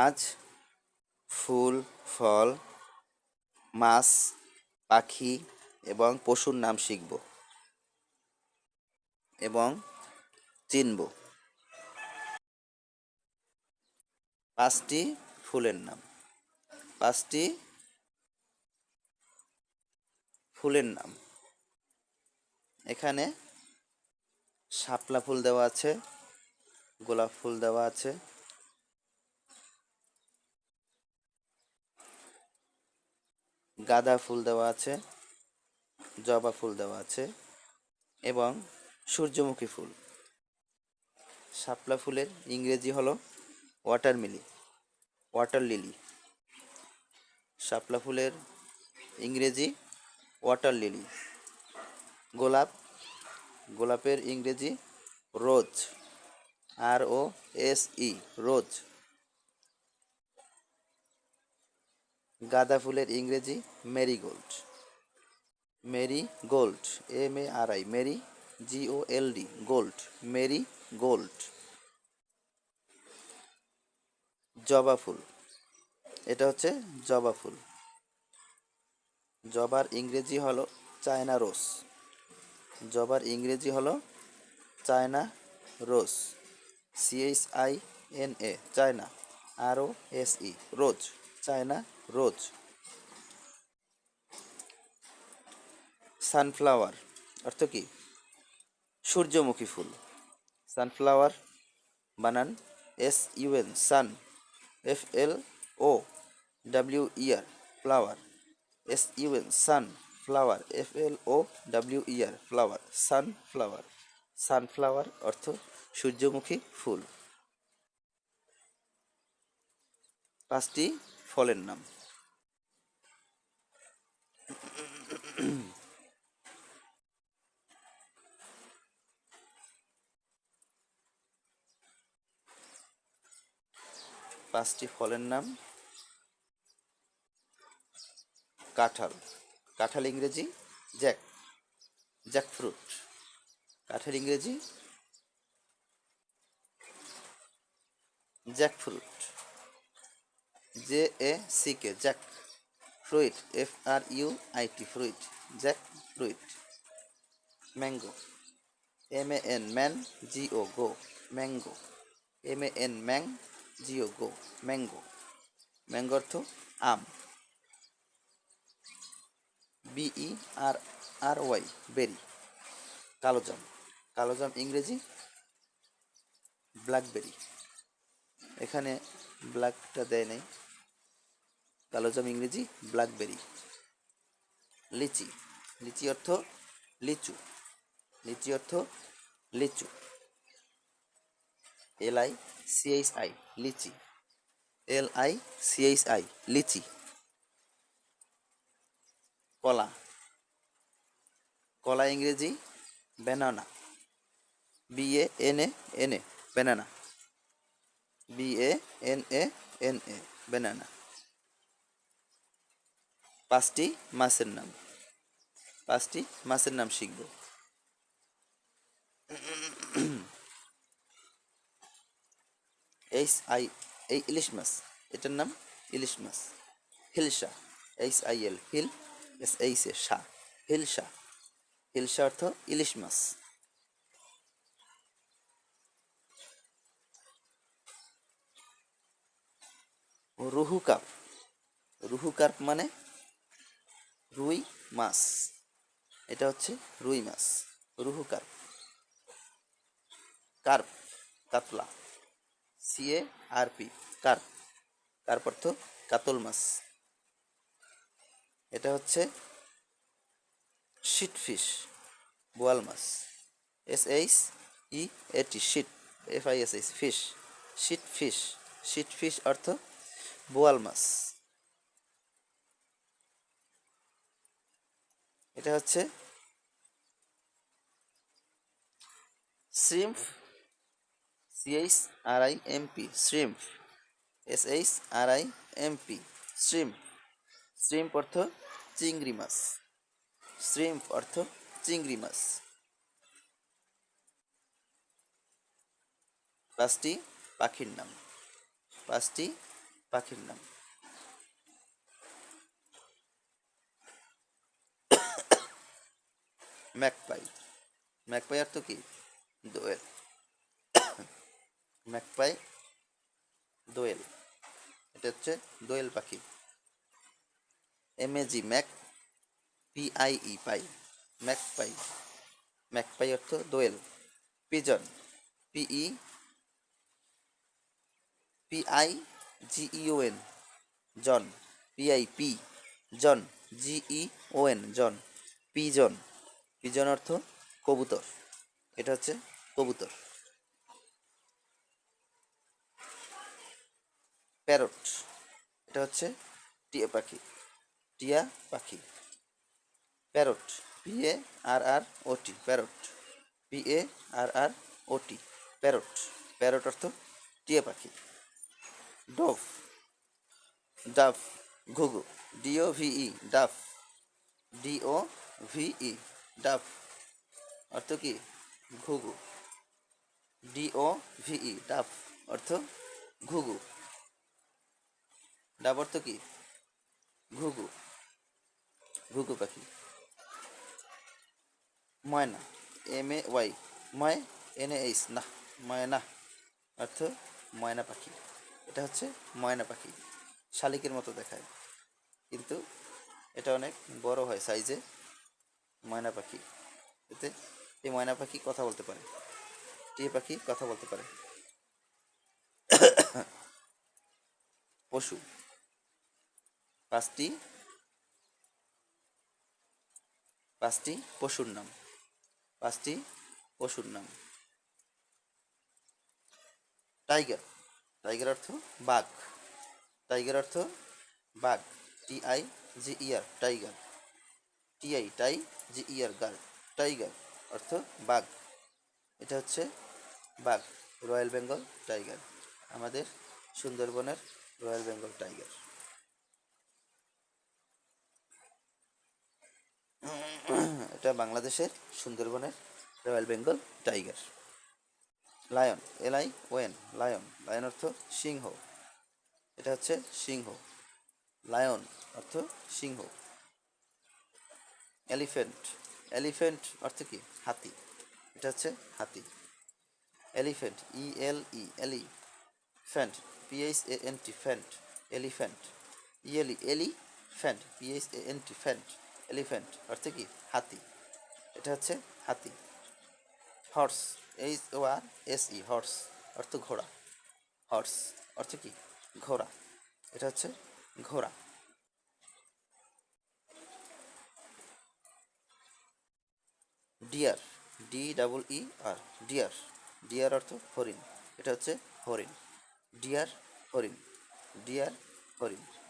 আজ ফুল, ফল, মাছ, পাখি এবং পশুর নাম শিখব এবং চিনব। পাঁচটি ফুলের নাম। পাঁচটি ফুলের নাম। এখানে শাপলা ফুল দেওয়া আছে, গোলাপ ফুল দেওয়া আছে গাঁদা ফুল দেওয়া আছে, জবা ফুল দেওয়া আছে এবং সূর্যমুখী ফুল। শাপলা ফুলের ইংরেজি হলো ওয়াটার মিলি, ওয়াটার লিলি। শাপলা ফুলের ইংরেজি ওয়াটার লিলি। গোলাপ, গোলাপের ইংরেজি রোজ, আর ও এস ই, রোজ। গাঁদা ফুলের ইংরেজি marigold. Marigold M A R I mari, G O L D, gold marigold জবা ফুল, এটা হচ্ছে জবা ফুল। জবার ইংরেজি হলো চায়না রোজ। জবার ইংরেজি হলো China rose. C H I N A China. R O S E rose, China rose. Sunflower অর্থ কি? সূর্যমুখী ফুল। সানফ্লাওয়ার বানান S U N sun, F L O, W E R flower. S U N sun, flower. F L O, W E R flower. Sunflower. Sunflower অর্থ সূর্যমুখী ফুল। পাঁচটি ফলের নাম। পাঁচটি ফলের নাম। কাঁঠাল। কাঁঠাল ইংরেজি জ্যাক জ্যাক ফ্রুট কাঠের ইংরেজি jackfruit J A C K, jackfruit, F R U I T, fruit, jackfruit, mango, M A N man, G O go, mango, M A N mang, G O go, mango mango অর্থ আম BE R R Y, বেরি, কালোজাম কালোজাম ইংরেজি, blackberry. এখানে ব্ল্যাকটা দেয় নাই। কালোজাম ইংরেজি blackberry লিচি। লিচি অর্থ লিচু। লিচি অর্থ লিচু। L I C H I litchi. L I C H I লিচি। কলা। কলা ইংরেজি banana B A N A N A banana B A N A N A banana পাঁচটি মাছের নাম পাঁচটি মাছের নাম শিখব এইচ আই এই ইলিশ মাছ এটার নাম ইলিশ মাছ hilsa H I L hil S H A sa hilsa hilsa অর্থ ইলিশ মাছ রুহু কাপ রুহু কার্প মানে রুই মাছ। এটা হচ্ছে রুই মাছ। রুহু কার্প কার্প কাতলা। C A R P carp. Carp অর্থ কাতল মাছ। এটা হচ্ছে শিট ফিশ, বোয়াল মাছ। S H E A T sheat. F I S H fish. Sheat fish. Sheat fish অর্থ বোয়াল মাছ। এটা হচ্ছে shrimp C H R I M P shrimp S H R I M P shrimp shrimp অর্থ চিংড়ি মাছ। Shrimp অর্থ চিংড়ি মাছ। পাঁচটি পাখির নাম। পাঁচটি পাখির নাম ম্যাকপাই। ম্যাকপাই অর্থ কি? দোয়েল। ম্যাকপাই দোয়েল। এটা হচ্ছে দোয়েল পাখি। M A G mag, P I E pie. Magpie. Magpie অর্থ দোয়েল। Pigeon, P E, P I G E O N geon P I P geon G E O N geon pigeon pigeon অর্থ কবুতর। এটা হচ্ছে কবুতর। Parrot এটা হচ্ছে টিয়া পাখি। টিয়া পাখি। Parrot P A R R O T parrot P A R R O T parrot parrot অর্থ টিয়া পাখি। ডভ ডাফ, ঘুঘু D O V E dove D O V E dove, অর্থ কি? ঘুঘু ডিও ভিই ডাফ, অর্থ ঘুঘু। ডাব অর্থ কি? ঘুঘু ঘুঘু পাখি। Myna M A Y may N H na, myna, অর্থ ময়না পাখি। এটা হচ্ছে ময়না পাখি, শালিকের মতো দেখায়। কিন্তু এটা অনেক বড় হয় সাইজে ময়না পাখি। এতে এই ময়না পাখি কথা বলতে পারে, টিয়ে পাখি কথা বলতে পারে। পশু, পাঁচটি পাঁচটি পশুর নাম, পাঁচটি পশুর নাম। টাইগার টাইগার অর্থ বাঘ। টাইগার অর্থ বাঘ। T I G E R tiger T I ti G E R ger tiger অর্থ বাঘ। এটা হচ্ছে বাঘ রয়্যাল বেঙ্গল টাইগার আমাদের সুন্দরবনের রয়্যাল বেঙ্গল টাইগার এটা বাংলাদেশের সুন্দরবনের royal Bengal tiger lion L I O N lion. Lion অর্থ সিংহ। এটা হচ্ছে সিংহ। লায়ন অর্থ সিংহ। এলিফেন্ট। এলিফেন্ট অর্থ কি? হাতি। এটা হচ্ছে হাতি। Elephant E L E ele phant P H A N T phant elephant E L E ele phant P H A N T phant elephant অর্থ কি? হাতি। এটা হচ্ছে হাতি। Horse H O R S E horse, অর্থ ঘোড়া। Horse, অর্থ কি? ঘোড়া। এটা হচ্ছে ঘোড়া। Deer D double E R deer. Deer অর্থ হরিণ। এটা হচ্ছে হরিণ। ডিয়ার হরিণ। ডিয়ার, হরিণ।